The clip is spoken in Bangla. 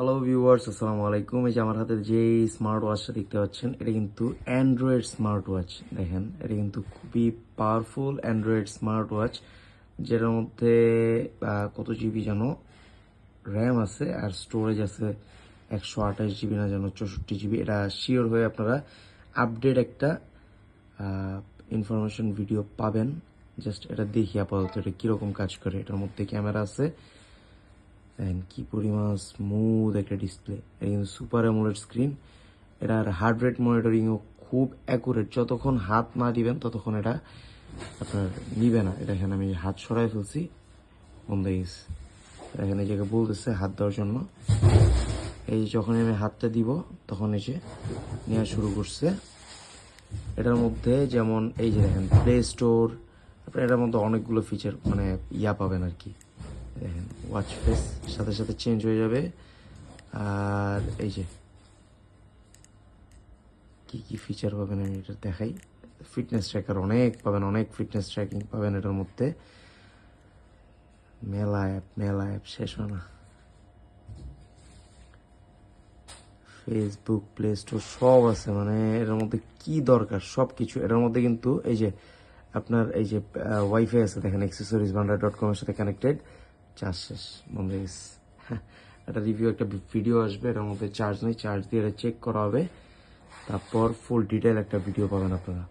হ্যালো ভিউয়ার্স আসসালামু আলাইকুম এই যে আমার হাতে যে স্মার্ট ওয়াচটা দেখতে পাচ্ছেন, এটা কিন্তু অ্যান্ড্রয়েড স্মার্ট ওয়াচ দেখেন, এটা কিন্তু খুবই পাওয়ারফুল অ্যান্ড্রয়েড স্মার্ট ওয়াচ যেটার মধ্যে কত জিবি যেন র্যাম আছে আর স্টোরেজ আছে একশো আঠাশ জিবি না যেন চৌষট্টি জিবি এটা শিওর হয়ে আপনারা আপডেট একটা ইনফরমেশন ভিডিও পাবেন। জাস্ট এটা দেখি আপাতত এটা কীরকম কাজ করে। এটার মধ্যে ক্যামেরা আছে। দেখেন কি পরিমাণ স্মুথ একটা ডিসপ্লে এটা কিন্তু সুপার অ্যামোলেড স্ক্রিন এটার হার্ট রেট মনিটরিংও খুব অ্যাকুরেট যতক্ষণ হাত না দিবেন, ততক্ষণ এটা আপনার নিবে না। এটা এখানে আমি হাত সরাই ফেলছি। বন্ধ দেখেন এই জায়গায় বলতেছে হাত দেওয়ার জন্য। এই যখন আমি হাতটা দিব, তখন এসে নেওয়া শুরু করছে। এটার মধ্যে যেমন এই যে দেখেন প্লে স্টোর তারপরে এটার মধ্যে অনেকগুলো ফিচার মানে ইয়া পাবেন আর কি। দেখেন ওয়াচ ফেস সাথে সাথে চেঞ্জ হয়ে যাবে। আর এই যে, কি কি ফিচার পাবেন আমি এটা দেখাই। ফিটনেস ট্র্যাকার অনেক পাবেন, অনেক ফিটনেস ট্র্যাকিং পাবেন এটার মধ্যে। মেলা অ্যাপ মেলা অ্যাপ শেষ হয় না। ফেসবুক প্লে স্টোর সব আছে মানে এটার মধ্যে কি দরকার? সব কিছু এটার মধ্যে কিন্তু এই যে, আপনার এই যে ওয়াইফাই আছে, দেখেন অ্যাক্সেসরিজ ভান্ডার ডট কমের সাথে কানেক্টেড চার্জ শেষ বন্ধ একটা রিভিউ একটা ভিডিও আসবে, এটার মধ্যে চার্জ নেই চার্জ দিয়ে এটা চেক করা হবে। তারপর ফুল ডিটেল একটা ভিডিও পাবেন আপনারা।